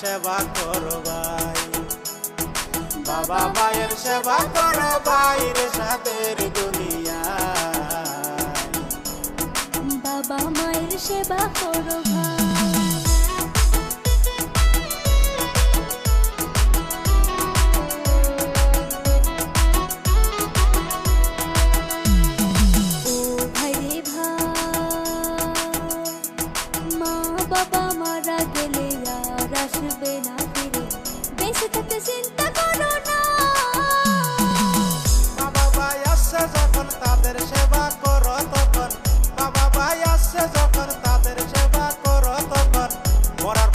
সেবা করো ভাই। বাবা মায়ের সেবা করো বাইরে সাদের দুনিয়া বাবা মায়ের সেবা করো ভাই।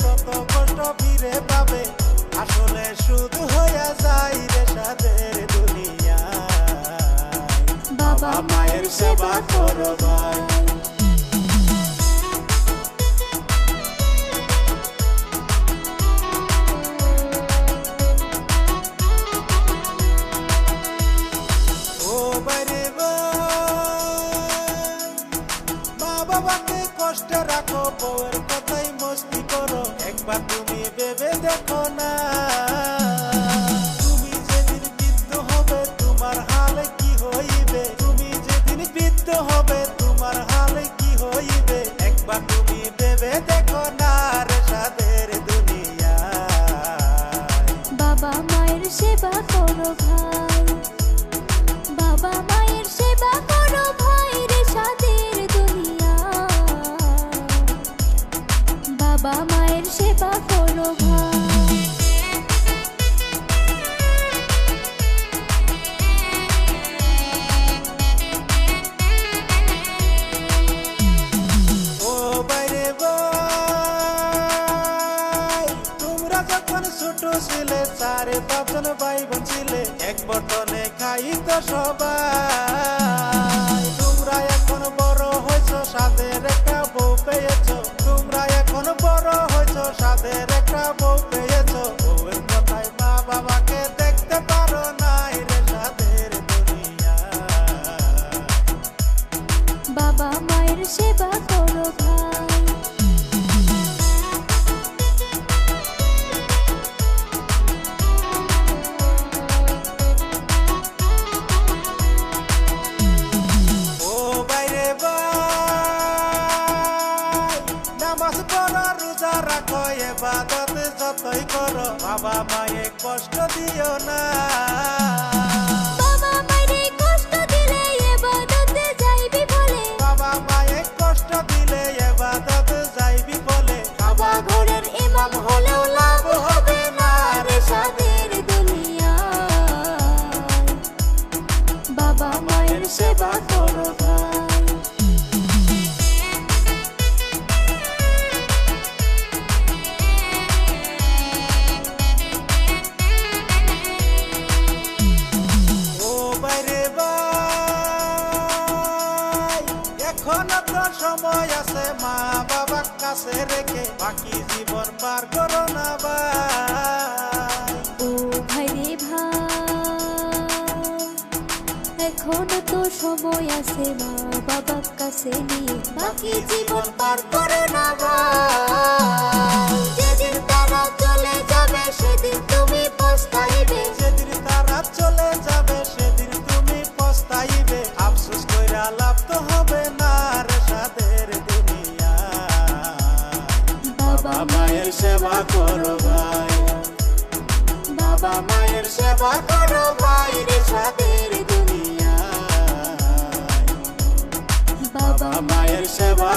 তত কষ্ট ফিরে পাবে আসলে শুধু হয়ে যায় রে সাদের দুনিয়া বাবা মায়ের সেবা করো ভাই কষ্টে রাখো বউয়ের কথাই ভেবে দেখো না রে সাদের দুনিয়া। বাবা মায়ের সেবা করো ভাই। বাবা মায়ের সেবা করো ভাই রে সাদের দুনিয়া। বাবা মায়ের সেবা করো ভাই। ছিলে তখন ভাই বোন ছিলে। এক খাই তো সবাই। বাবা মায়ে কষ্ট দিও না। বাবা মায়ের সময় মা বাবার কাছে রেখে বাকি জীবন পার করো না ভাই। ও ভাই রে ভাই এখনও তো সময় আছে মা বাবার কাছে নিয়ে বাকি জীবন পার করো না ভাই। যেদিন তারা মায়ের সেবা করো ভাই বাবা মায়ের সেবা করো ভাই রে সাদের দুনিয়া বাবা মায়ের সেবা